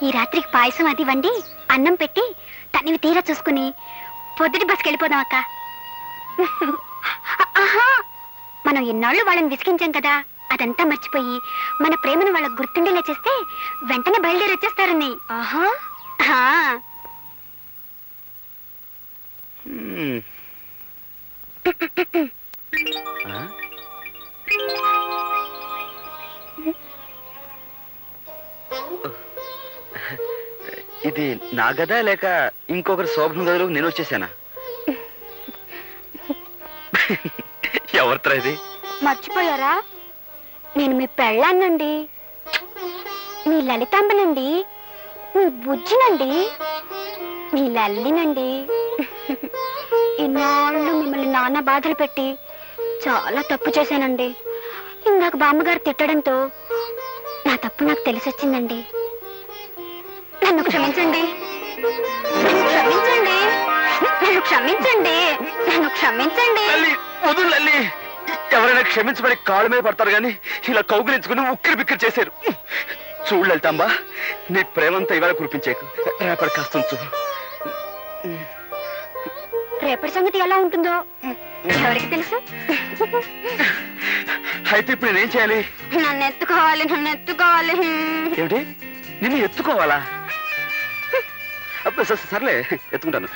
ఈ రాత్రికి పాయసం అది వండి అన్నం పెట్టి తనివి తీరా చూసుకుని పొద్దుటి బస్కి వెళ్ళిపోదాం అక్క. ఆహా! మనం ఎన్నాళ్ళు వాళ్ళని విసిగించాం కదా అదంతా మర్చిపోయి మన ప్రేమను వాళ్ళకు గుర్తుండేలా చేస్తే వెంటనే బయలుదేరి వచ్చేస్తారని. ఆహా! నా గదా లేక ఇంకొకరి శోభన గదిలో నేను వచ్చేసానా? ఎవరితో ఇది? మర్చిపోయారా? నేను మీ పెళ్ళాన్నండి. మీ లలితాంబనండి. మీ బుజ్జినండి. మీ లల్లినండి. ఇన్నాళ్ళు మిమ్మల్ని నాన్న బాధలు పెట్టి చాలా తప్పు చేశానండి. ఇందాక బామ్మగారు తిట్టడంతో నా తప్పు నాకు తెలిసొచ్చిందండి. నన్ను క్షమించండి. క్షమించండి. నన్ను క్షమించండి. నన్ను క్షమించండి. లల్లి వదులు లల్లి. ఎవరైనా క్షమించమని కాళ్ళ మీద పడతారు కానీ ఇలా కౌగులించుకుని ఉక్కిరి బిక్కిరి చేశారు. చూడు లలితాంబా నీ ప్రేమంతా ఇవాళ కురిపించేకు. రేపటి కాస్త ఉంచు రేపటి సంగతి ఎలా ఉంటుందో ఎవరికి తెలుసు? అయితే ఇప్పుడు నేనేం చేయాలి? నన్ను ఎత్తుకోవాలి నన్ను ఎత్తుకోవాలి. ఏమిటి? నిన్ను ఎత్తుకోవాలా? సర్లే ఎత్తుకుంటాను.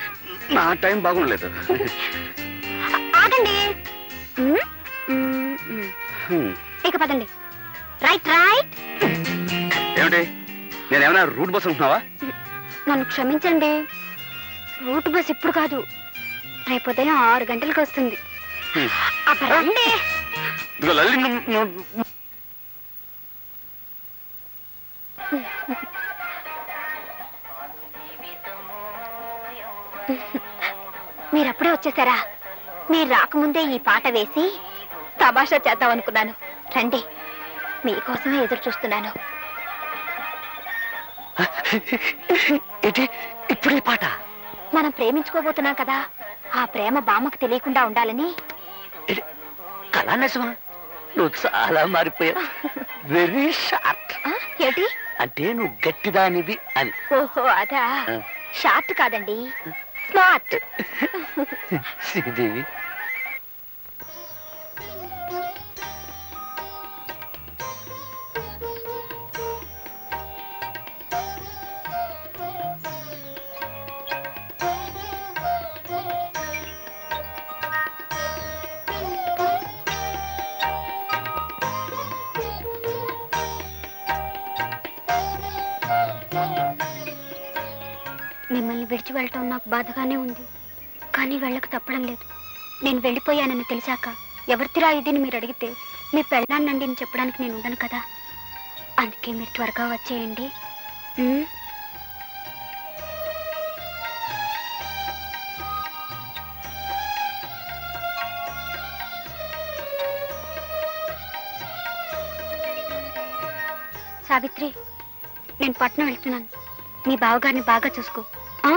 నా టైం బాగుండలేదు. ఆగండి. ఇక పదండి. రైట్ రైట్ ఏమిటి? నేనేమైనా రూట్ బస్ ఉంటున్నావా నన్ను క్షమించండి. రూట్ బస్ ఇప్పుడు కాదు. రేపు ఉదయం ఆరు గంటలకు వస్తుంది. రండి. ఇదిగో లల్లి నువ్వు- నువ్వు- మీరు అప్పుడే వచ్చేసారా? మీరు రాకముందే ఈ పాట వేసి తమాషా చేద్దాం అనుకున్నాను రండి మీకోసమే ఎదురు చూస్తున్నాను. ఇప్పుడే పాట? మనం ప్రేమించుకోబోతున్నాం కదా ఆ ప్రేమ బామ్మకు తెలియకుండా ఉండాలని? కళా నిజమా నువ్వు చాలా మారిపోయావు. వెరీ షార్ట్ ఏంటి అంటే నువ్వు గట్టిదానివి అని. ఓహో అదా. షార్ట్ కాదండి. It's not. Sri విడిచి వెళ్ళటం నాకు బాధగానే ఉంది. కానీ వెళ్ళక తప్పడం లేదు. నేను వెళ్ళిపోయానని తెలిసాక ఎవరితిరా ఇదిని మీరు అడిగితే మీ పెళ్ళాన్నండి అని చెప్పడానికి నేను ఉండను కదా. అందుకే మీరు త్వరగా వచ్చేయండి. సావిత్రి నేను పట్నం వెళ్తున్నాను. మీ బావగారిని బాగా చూసుకో. ఆ?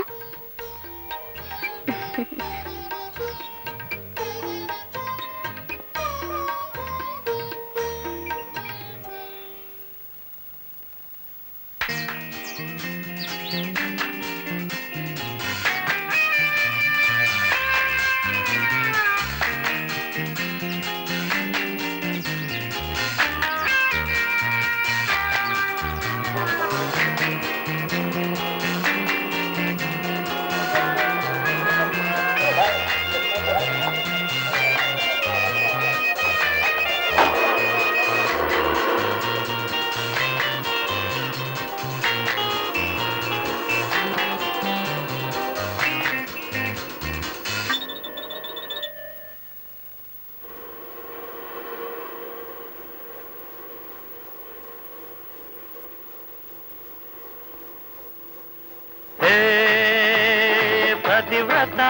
పతివ్రత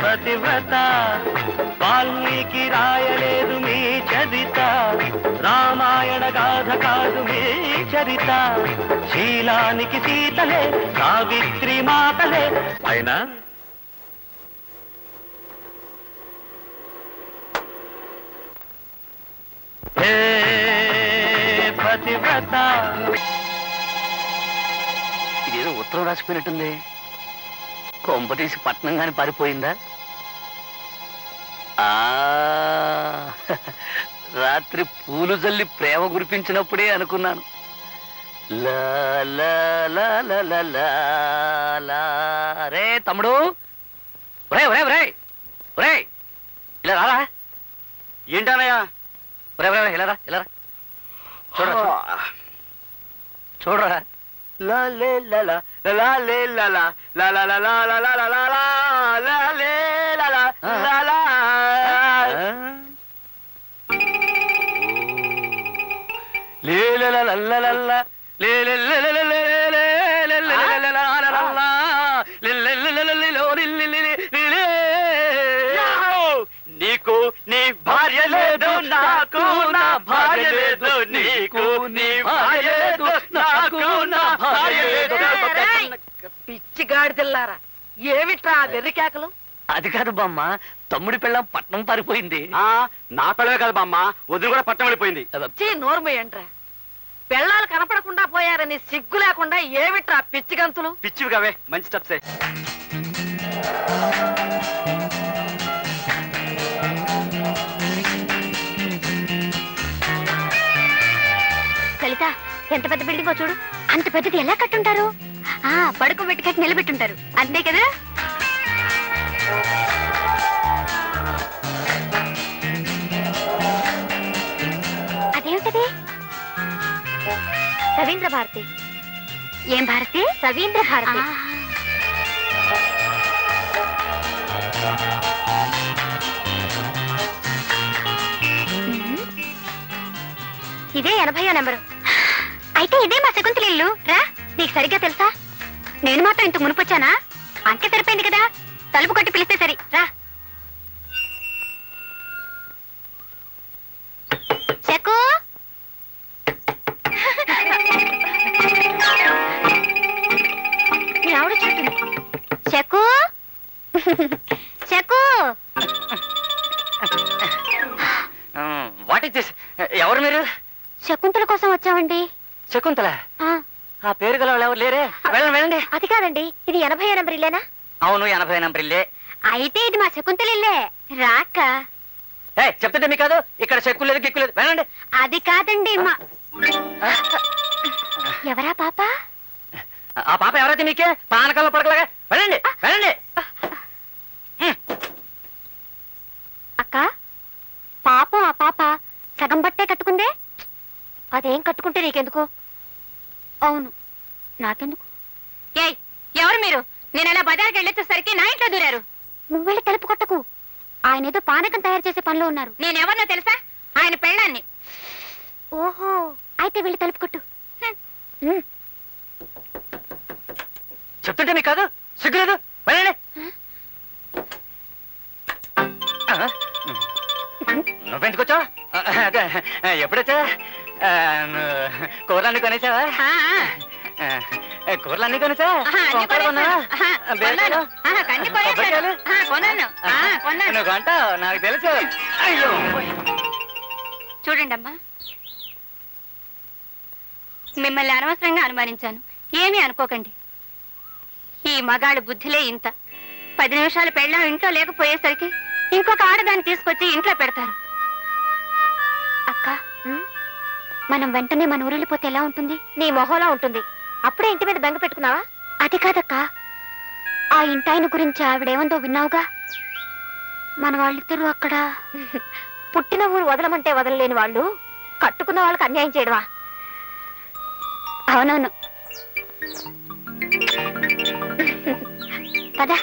పతివ్రత వాల్మీకి రాయలేదు మీ చరిత. రామాయణ గాథ కాదు మీ చరిత. శీలానికి సీతలే సావిత్రి మాతలే. అయినా హే పతివ్రత పత్రం రాసిపోయినట్టుంది కొంపటేసి పట్నం కానీ పారిపోయిందా? రాత్రి పూలు జల్లి ప్రేమ గురిపించినప్పుడే అనుకున్నాను. రే తమ్ముడు. ఒరే ఒరే ఒరే ఒరే ఇలా రారా? ఏంటనయ్యా ఒరే ఒరే ఇలా రా ఇలా రా. చూడరా చూడరా. లా లే లా లా లా లా లే లా లా లా లా లా లా లా లా లా లా లా లా లే లా లా లా లా లే ల ల ల ల ల ల. లే లే లే లే లే లే. నీకు నీ భార్య లేదు నాకు నా భార్య లేదు నీకు నీ భార్య లేదు నాకు నా భార్య లేదు పిచ్చి గాడిదెల్లారా ఏమిట్రా ఆ వెర్రి కేకలు? అది కాదు బామ్మ తమ్ముడి పిల్లం పట్నం పారిపోయింది. ఆ, నా పిల్లవే కదా బామ్మ వదిలి కూడా పట్టం వెళ్ళిపోయింది. చీ నోర్మయ్యంట్రా పెళ్ళాలు కనపడకుండా పోయారని సిగ్గు లేకుండా ఏమిట్రా పిచ్చి గంతులు? పిచ్చివి కావే మంచి స్టెప్సే. లలిత ఎంత పెద్ద బిల్డింగో చూడు. అంత పెద్దది ఎలా కట్టుంటారు? ఆ పడుకో పెట్టి కట్టి నిలబెట్టుంటారు. అంతే కదా? అదేమిటది రవీంద్ర భారతి. ఏం భారతి? రవీంద్ర భారతి. ఇదే ఎనభయో నెంబరు. అయితే ఇదే మా శకుంతల ఇల్లు. రా నీకు సరిగ్గా తెలుసా? నేను మాత్రం ఇంత మునుపొచ్చానా? అంతే సరిపోయింది కదా. తలుపు కొట్టి పిలిస్తే సరి. రా. శకు మీ ఆవిడ చూస్తుంది. Shaku Shaku what is this? ఎవరు మీరు? శకుంతల కోసం వచ్చామండి. శకుంతల? ఆ, పేరు గల వాళ్ళు ఎవరు లేరే? వెళ్ళండి వెళ్ళండి. అది కాదండి ఇది ఎనభై నెంబర్ ఇల్లేనా? అవును ఎనభై నంబర్ ఇల్లే అయితే ఇది మా శకుంతల ఇల్లే. రాక. ఏ చెప్తుంటే మీకు కాదు? ఇక్కడ చెక్కు లేదు గిక్కు లేదు. అది కాదండి మా ఎవరా పాప? ఆ పాప ఎవరైతే మీకే? పానకాల పడకలాగా. వెళ్ళండి వెళ్ళండి. అక్క పాపం ఆ పాప సగం బట్టే కట్టుకుందే? అదేం కట్టుకుంటే నీకెందుకు? అవును. నాకెందుకు? ఏయ్ మీరు నేను అలా బజార్కి వెళ్ళొచ్చేసరికి నా ఇంట్లో దూరారు. నువ్వు వెళ్ళి తలుపు కొట్టకు. ఆయన ఏదో పానకం తయారు చేసే పనిలో ఉన్నారు. నేను ఎవరినో తెలుసా? ఆయన పెళ్ళాన్ని. ఓహో అయితే వెళ్ళి తలుపు కొట్టు. చెప్తుంటే మీకు కాదు? సిగ్గు లేదు? వెళ్ళండి. ఆ, నువ్వెందుకు వచ్చావు? అదే. ఎప్పుడొచ్చా కొనేసావా? ఆ, ఆ. కూరలు అన్ని నాకు తెలుసు. చూడండి అమ్మా మిమ్మల్ని అనవసరంగా అనుమానించాను. ఏమీ అనుకోకండి. ఈ మగాడి బుద్ధిలే ఇంత. పది నిమిషాలు పెళ్ళాం ఇంట్లో లేకపోయేసరికి ఇంకొక ఆడదాన్ని తీసుకొచ్చి ఇంట్లో పెడతారు. అక్క మనం వెంటనే మన ఊరిపోతే ఎలా ఉంటుంది? నీ మొహంలా ఉంటుంది. అప్పుడే ఇంటి మీద బెంగ పెట్టుకున్నావా? అది కాదక్క. ఆ ఇంటాయన గురించి ఆవిడేమందో విన్నావుగా? మన వాళ్ళిద్దరూ అక్కడ పుట్టిన ఊరు వదలమంటే వదలలేని వాళ్ళు కట్టుకున్న వాళ్ళకి అన్యాయం చేయడమా? అవునవును. కదా